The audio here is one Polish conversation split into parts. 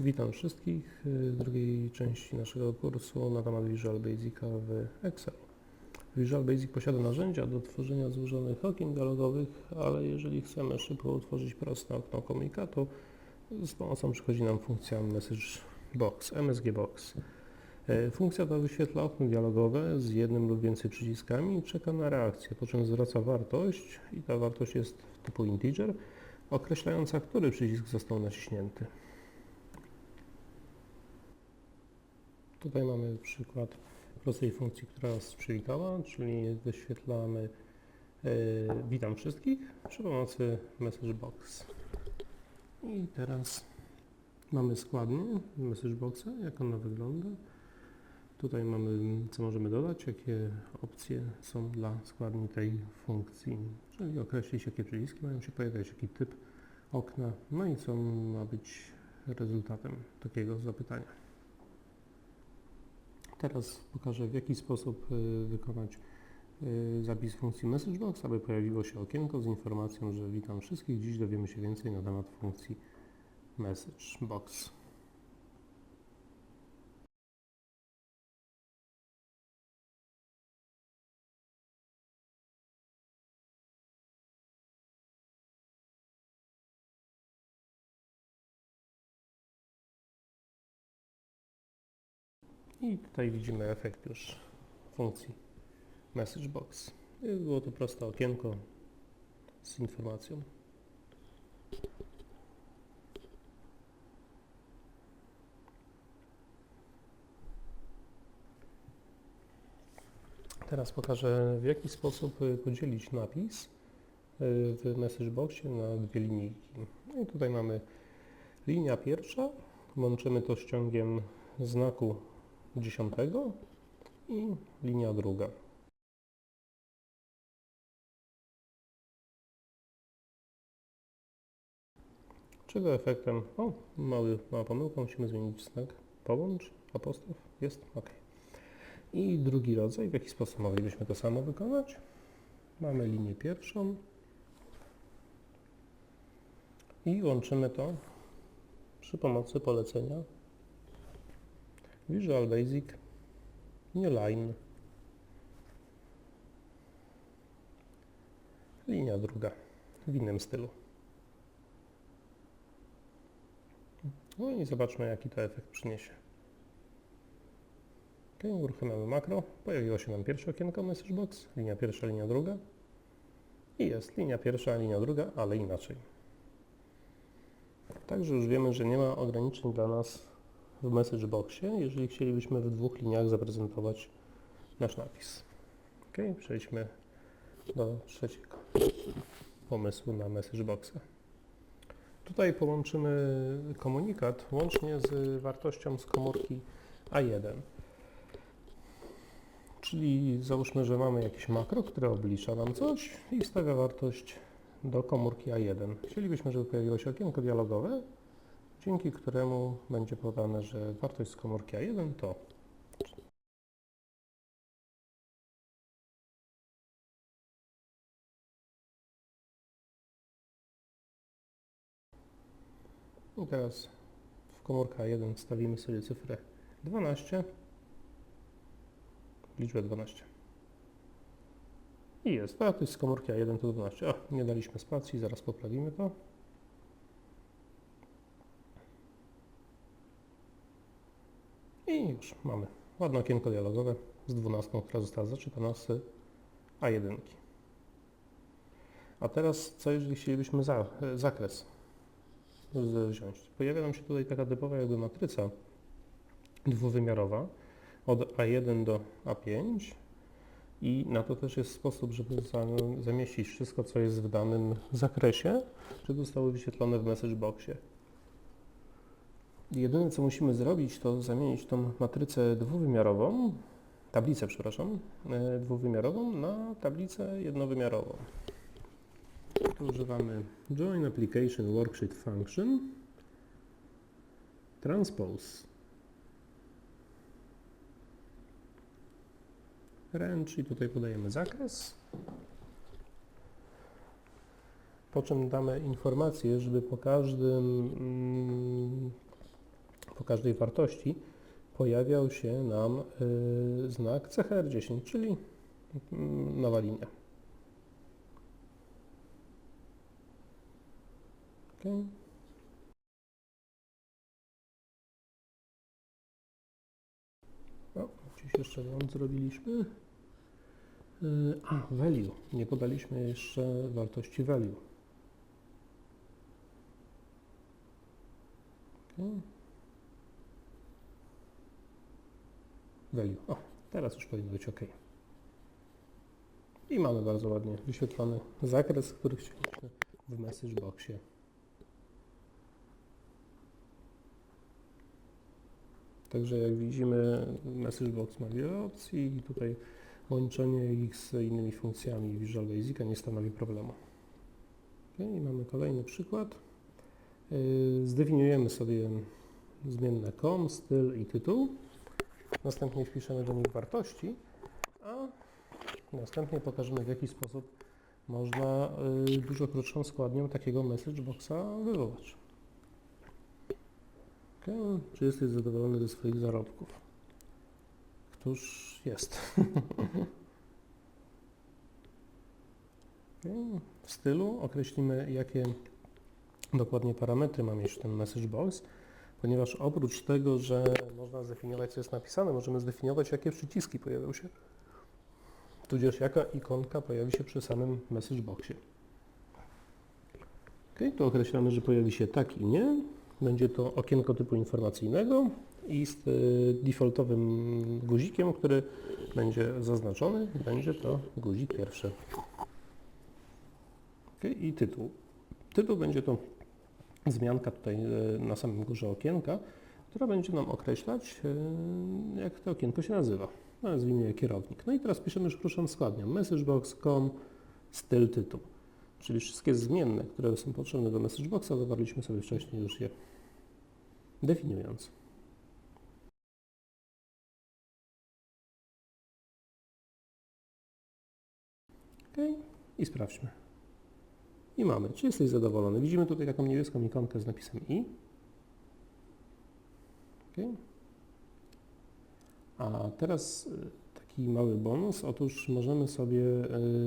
Witam wszystkich w drugiej części naszego kursu na temat Visual Basica w Excel. Visual Basic posiada narzędzia do tworzenia złożonych okien dialogowych, ale jeżeli chcemy szybko utworzyć proste okno komunikatu, z pomocą przychodzi nam funkcja Message Box, MSG Box. E, Funkcja ta wyświetla okno dialogowe z jednym lub więcej przyciskami i czeka na reakcję, po czym zwraca wartość i ta wartość jest typu integer, określająca, który przycisk został naciśnięty. Tutaj mamy przykład prostej funkcji, która nas przywitała, czyli wyświetlamy e, witam wszystkich przy pomocy message box. I teraz mamy składnię message boxa, jak ona wygląda. Tutaj mamy, co możemy dodać, jakie opcje są dla składni tej funkcji, czyli określić, jakie przyciski mają się pojawiać, jaki typ okna, no i co ma być rezultatem takiego zapytania. Teraz pokażę w jaki sposób y, wykonać y, zapis funkcji MessageBox, aby pojawiło się okienko z informacją, że witam wszystkich, dziś dowiemy się więcej na temat funkcji MessageBox. I tutaj widzimy efekt już funkcji MessageBox. I Było to proste okienko z informacją. Teraz pokażę w jaki sposób podzielić napis y, w MessageBoxie na dwie linijki. No i tutaj mamy linia pierwsza, łączymy to ściągiem znaku dziesiątego i linia druga. Czego efektem? O, mały, mała pomyłka, musimy zmienić znak. Połącz, apostrof, jest, ok. I drugi rodzaj, w jaki sposób moglibyśmy to samo wykonać? Mamy linię pierwszą i łączymy to przy pomocy polecenia Visual Basic New Line. Linia druga w innym stylu. No i zobaczmy jaki to efekt przyniesie. Ok, uruchamiamy makro. Pojawiło się nam pierwsze okienko MessageBox, linia pierwsza, linia druga. I jest linia pierwsza, linia druga, ale inaczej. Także już wiemy, że nie ma ograniczeń dla nas w MessageBoxie, jeżeli chcielibyśmy w dwóch liniach zaprezentować nasz napis. Ok, przejdźmy do trzeciego pomysłu na MessageBoxa. Tutaj połączymy komunikat łącznie z wartością z komórki A1. Czyli załóżmy, że mamy jakieś makro, które oblicza nam coś i stawia wartość do komórki A1. Chcielibyśmy, żeby pojawiło się okienko dialogowe, dzięki któremu będzie podane, że wartość z komórki A1 to I teraz w komórkę A1 wstawimy sobie cyfrę 12, liczbę 12. I jest, wartość z komórki A1 to 12. O, nie daliśmy spacji, zaraz poprawimy to. I już mamy ładne okienko dialogowe z 12, która została zaczytana z A1. A teraz co jeżeli chcielibyśmy za, zakres wziąć? Pojawia nam się tutaj taka typowa jakby matryca dwuwymiarowa od A1 do A5 i na to też jest sposób, żeby za, zamieścić wszystko, co jest w danym zakresie, żeby zostało wyświetlone w message boxie. Jedyne co musimy zrobić, to zamienić tą matrycę dwuwymiarową, tablicę, przepraszam, e, dwuwymiarową na tablicę jednowymiarową. Tu używamy Join Application Worksheet Function Transpose Range i tutaj podajemy zakres. Po czym damy informację, żeby po każdym mm, po każdej wartości pojawiał się nam y, znak CHR10, czyli mm, nowa linia. Okay. O, jeszcze błąd zrobiliśmy. Y, A, value. Nie podaliśmy jeszcze wartości value. Okay. Value. O, teraz już powinno być ok. I mamy bardzo ładnie wyświetlony zakres, który chcieliśmy w message boxie. Także jak widzimy, message box ma wiele opcji i tutaj łączenie ich z innymi funkcjami Visual Basica nie stanowi problemu. Okay, I mamy kolejny przykład. Yy, Zdefiniujemy sobie zmienne com, styl i tytuł. Następnie wpiszemy do nich wartości, a następnie pokażemy w jaki sposób można yy, dużo krótszą składnią takiego message boxa wywołać. Okay. Czy jesteś zadowolony ze swoich zarobków? Któż jest? okay. W stylu określimy, jakie dokładnie parametry ma mieć ten message box, ponieważ oprócz tego, że można zdefiniować, co jest napisane, możemy zdefiniować, jakie przyciski pojawią się, tudzież jaka ikonka pojawi się przy samym message boxie. Ok, tu określamy, że pojawi się tak i nie. Będzie to okienko typu informacyjnego i z y, defaultowym guzikiem, który będzie zaznaczony, będzie to guzik pierwszy. Ok, I tytuł. Tytuł będzie to zmianka tutaj y, na samym górze okienka, która będzie nam określać, y, jak to okienko się nazywa. Nazwijmy je kierownik. No i teraz piszemy już krótszą składnią. Messagebox, com, styl, tytuł. Czyli wszystkie zmienne, które są potrzebne do messageboxa, zawarliśmy sobie wcześniej już je definiując. OK i sprawdźmy. I mamy, czy jesteś zadowolony. Widzimy tutaj taką niebieską ikonkę z napisem i. OK. A teraz y, taki mały bonus. Otóż możemy sobie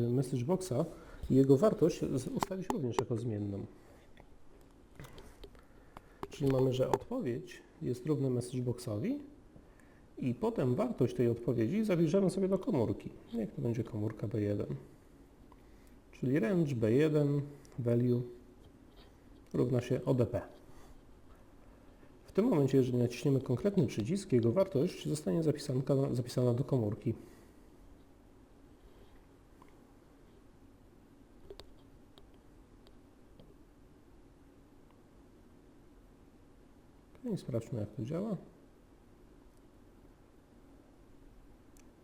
y, message boxa i jego wartość ustawić również jako zmienną. Czyli mamy, że odpowiedź jest równa messageboxowi i potem wartość tej odpowiedzi zabliżamy sobie do komórki. Niech to będzie komórka B1. Czyli range B1 value równa się ODP. W tym momencie, jeżeli naciśniemy konkretny przycisk, jego wartość zostanie zapisana do komórki. Ok, sprawdźmy jak to działa.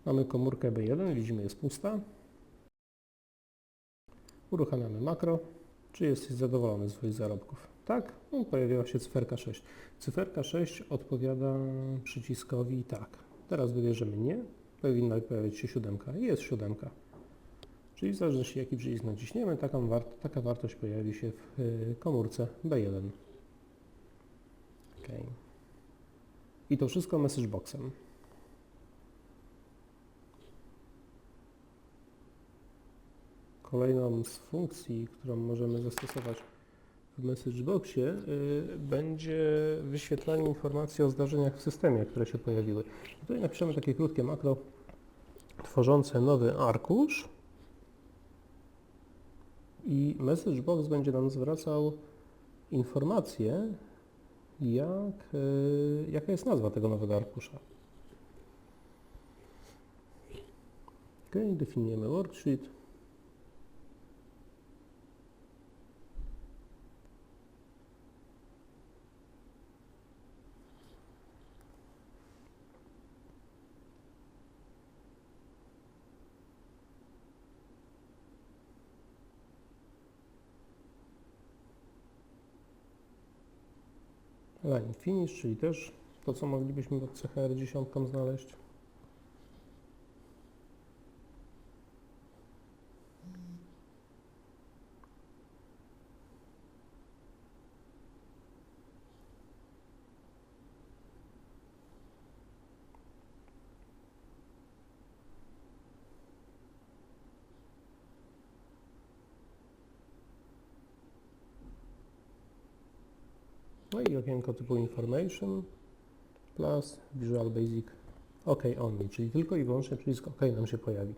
Mamy komórkę B1, widzimy jest pusta. Uruchamiamy makro. Czy jesteś zadowolony z swoich zarobków? Tak, no, pojawiła się cyferka 6. Cyferka 6 odpowiada przyciskowi tak. Teraz wybierzemy nie, powinna pojawić się siódemka jest siódemka. Czyli w zależności jaki przycisk naciśniemy, taka, wart taka wartość pojawi się w y, komórce B1. Ok. I to wszystko messageboxem. Kolejną z funkcji, którą możemy zastosować w messageboxie y, będzie wyświetlanie informacji o zdarzeniach w systemie, które się pojawiły. Tutaj napiszemy takie krótkie makro tworzące nowy arkusz i messagebox będzie nam zwracał informację, jak, y, jaka jest nazwa tego nowego arkusza. Ok, definiujemy worksheet. Line finish, czyli też to, co moglibyśmy pod CHR 10 znaleźć. No i okienko typu Information plus Visual Basic OK Only, czyli tylko i wyłącznie przycisk OK nam się pojawi.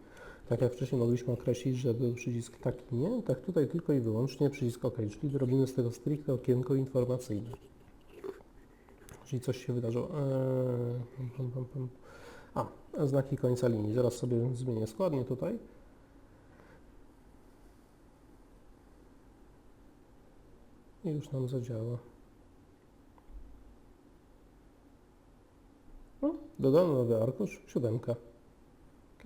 Tak jak wcześniej mogliśmy określić, że był przycisk tak nie, tak tutaj tylko i wyłącznie przycisk OK, czyli robimy z tego stricte okienko informacyjne. Czyli coś się wydarzyło. Eee. A, znaki końca linii. Zaraz sobie zmienię składnie tutaj. I już nam zadziała. No, dodano nowy arkusz, siódemka. Ok.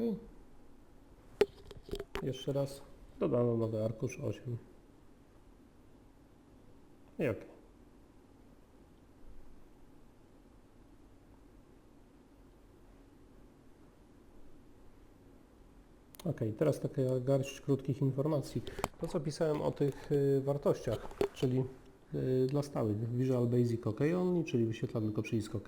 Jeszcze raz. Dodano nowy arkusz, 8. I ok. Ok, teraz taka garść krótkich informacji. To, co pisałem o tych y, wartościach, czyli y, dla stałych Visual Basic OK Only, czyli wyświetla tylko przycisk OK,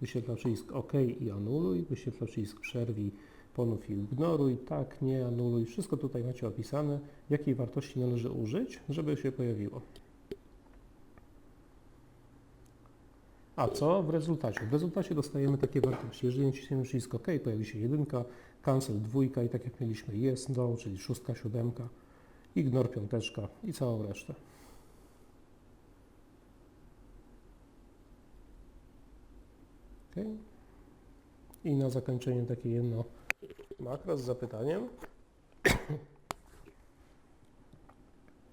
wyświetla przycisk OK i anuluj, wyświetla przycisk przerwij, ponów i ignoruj, tak, nie, anuluj. Wszystko tutaj macie opisane, jakiej wartości należy użyć, żeby się pojawiło. A co w rezultacie? W rezultacie dostajemy takie wartości. Jeżeli naciśniemy przycisk OK, pojawi się jedynka, cancel dwójka i tak jak mieliśmy yes, no, czyli szóstka, siódemka, ignore piąteczka i całą resztę. OK. I na zakończenie takie jedno makro z zapytaniem.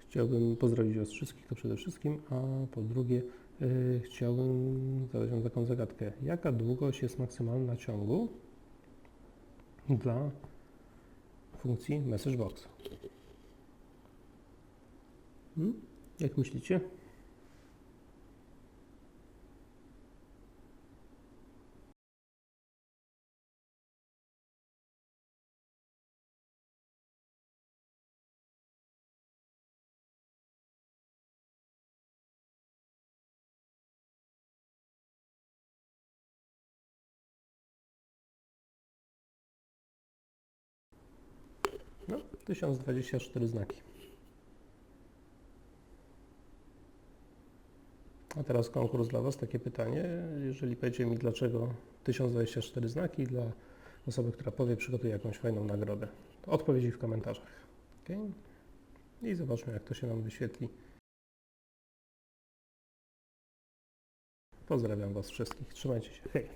Chciałbym pozdrowić Was wszystkich, to przede wszystkim, a po drugie yy, chciałbym zadać Wam taką zagadkę. Jaka długość jest maksymalna ciągu dla funkcji MessageBox? Hmm? Jak myślicie? 1024 znaki. A teraz konkurs dla Was, takie pytanie. Jeżeli powiecie mi, dlaczego 1024 znaki, dla osoby, która powie, przygotuję jakąś fajną nagrodę. To odpowiedzi w komentarzach. Okay? I zobaczmy, jak to się nam wyświetli. Pozdrawiam Was wszystkich. Trzymajcie się. Hej!